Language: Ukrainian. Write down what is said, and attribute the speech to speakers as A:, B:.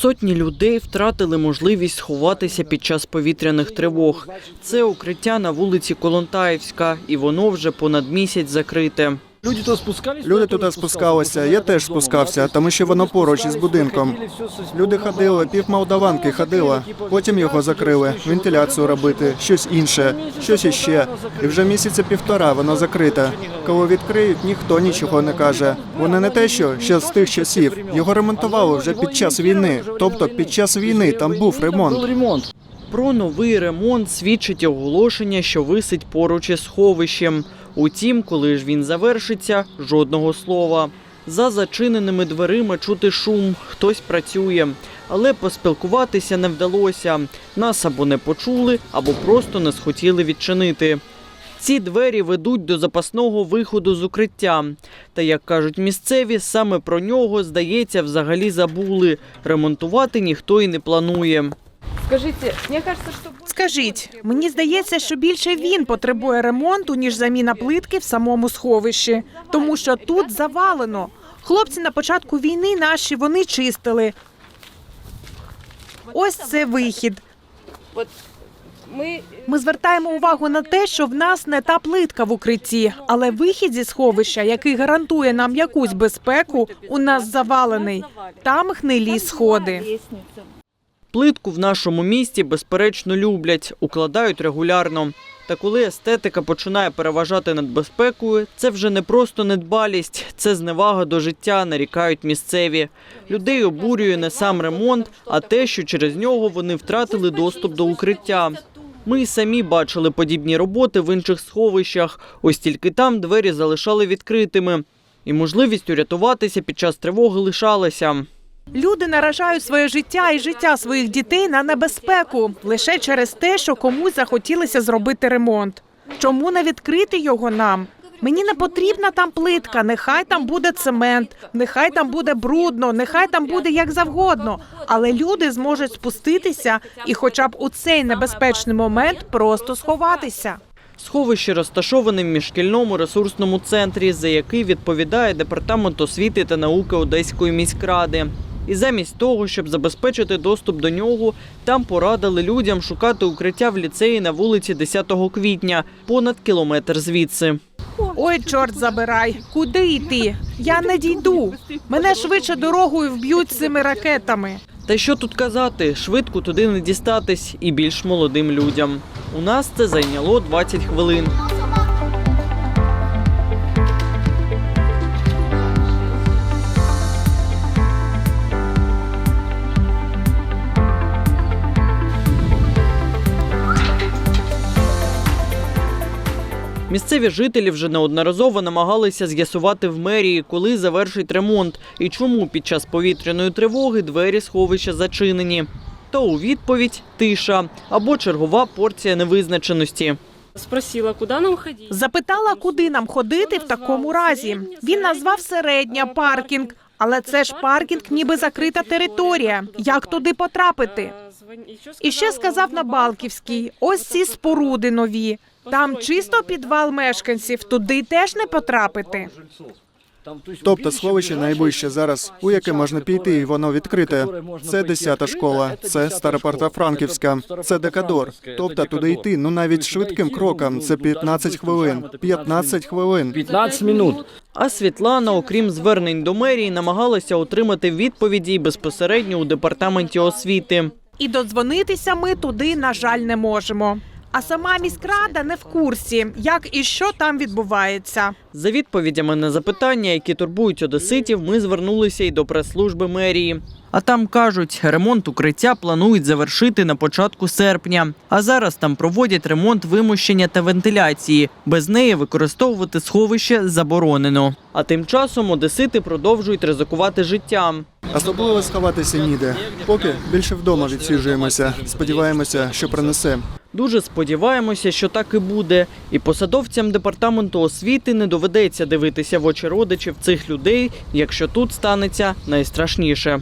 A: Сотні людей втратили можливість сховатися під час повітряних тривог. Це укриття на вулиці Колонтаївська, і воно вже понад місяць закрите.
B: Люди туди спускались?
C: Люди туди спускалися, я теж спускався, тому що воно поруч із будинком. Люди ходили, півмолдаванки ходила. Потім його закрили, вентиляцію робити, щось інше, щось іще. І вже місяця півтора воно закрите. Коли відкриють, ніхто нічого не каже. Воно не те, що ще з тих часів. Його ремонтували вже під час війни. Тобто під час війни там був ремонт.
A: Про новий ремонт свідчить оголошення, що висить поруч із сховищем. Утім, коли ж він завершиться, жодного слова. За зачиненими дверима чути шум, хтось працює, але поспілкуватися не вдалося. Нас або не почули, або просто не схотіли відчинити. Ці двері ведуть до запасного виходу з укриття. Та як кажуть місцеві, саме про нього, здається, взагалі забули. Ремонтувати ніхто і не планує.
D: Скажите, мне кажется, что
E: Скажіть, мені здається, що більше він потребує ремонту, ніж заміна плитки в самому сховищі, тому що тут завалено. Хлопці на початку війни наші вони чистили. Ось це вихід.
D: мы
E: Ми звертаємо увагу на те, що в нас не та плитка в укритті, але вихід зі сховища, який гарантує нам якусь безпеку, у нас завалений. Там гнилі сходи.
A: Плитку в нашому місті безперечно люблять, укладають регулярно. Та коли естетика починає переважати над безпекою, це вже не просто недбалість, це зневага до життя, нарікають місцеві. Людей обурює не сам ремонт, а те, що через нього вони втратили доступ до укриття. Ми й самі бачили подібні роботи в інших сховищах. Ось тільки там двері залишали відкритими, і можливість урятуватися під час тривоги лишалася.
E: Люди наражають своє життя і життя своїх дітей на небезпеку лише через те, що комусь захотілося зробити ремонт. Чому не відкрити його нам? Мені не потрібна там плитка, нехай там буде цемент, нехай там буде брудно, нехай там буде як завгодно. Але люди зможуть спуститися і, хоча б у цей небезпечний момент, просто сховатися.
A: Сховище розташоване в міжшкільному ресурсному центрі, за який відповідає департамент освіти та науки Одеської міськради. І замість того, щоб забезпечити доступ до нього, там порадили людям шукати укриття в ліцеї на вулиці 10 квітня, понад кілометр звідси.
E: Ой, чорт забирай, куди йти? Я не дійду. Мене швидше дорогою вб'ють цими ракетами.
A: Та що тут казати, швидко туди не дістатись і більш молодим людям. У нас це зайняло 20 хвилин. Місцеві жителі вже неодноразово намагалися з'ясувати в мерії, коли завершить ремонт і чому під час повітряної тривоги двері сховища зачинені. Та у відповідь тиша або чергова порція невизначеності.
F: Спросила, куда нам ходить?
E: Запитала, куди нам ходити в такому разі. Він назвав середня паркінг, але це ж паркінг, ніби закрита територія. Як туди потрапити? І ще сказав на Балківській: ось ці споруди нові. Там чисто підвал мешканців, туди теж не потрапити.
C: Тобто сховище найближче зараз, у яке можна піти, і воно відкрите. Це 10-та школа, це Старопортофранківська, це Декадор. Тобто туди йти, ну навіть швидким кроком. Це 15 хвилин. 15 хвилин.
B: 15 минут.
A: А Світлана, окрім звернень до мерії, намагалася отримати відповіді безпосередньо у департаменті освіти.
E: І додзвонитися ми туди, на жаль, не можемо. А сама міськрада не в курсі, як і що там відбувається.
A: За відповідями на запитання, які турбують одеситів, ми звернулися й до прес-служби мерії. А там кажуть, ремонт укриття планують завершити на початку серпня. А зараз там проводять ремонт вимощення та вентиляції. Без неї використовувати сховище заборонено. А тим часом одесити продовжують ризикувати життям.
C: Особливо сховатися ніде. Поки більше вдома відсіжуємося. Сподіваємося, що принесе.
A: Дуже сподіваємося, що так і буде. І посадовцям департаменту освіти не доведеться дивитися в очі родичів цих людей, якщо тут станеться найстрашніше.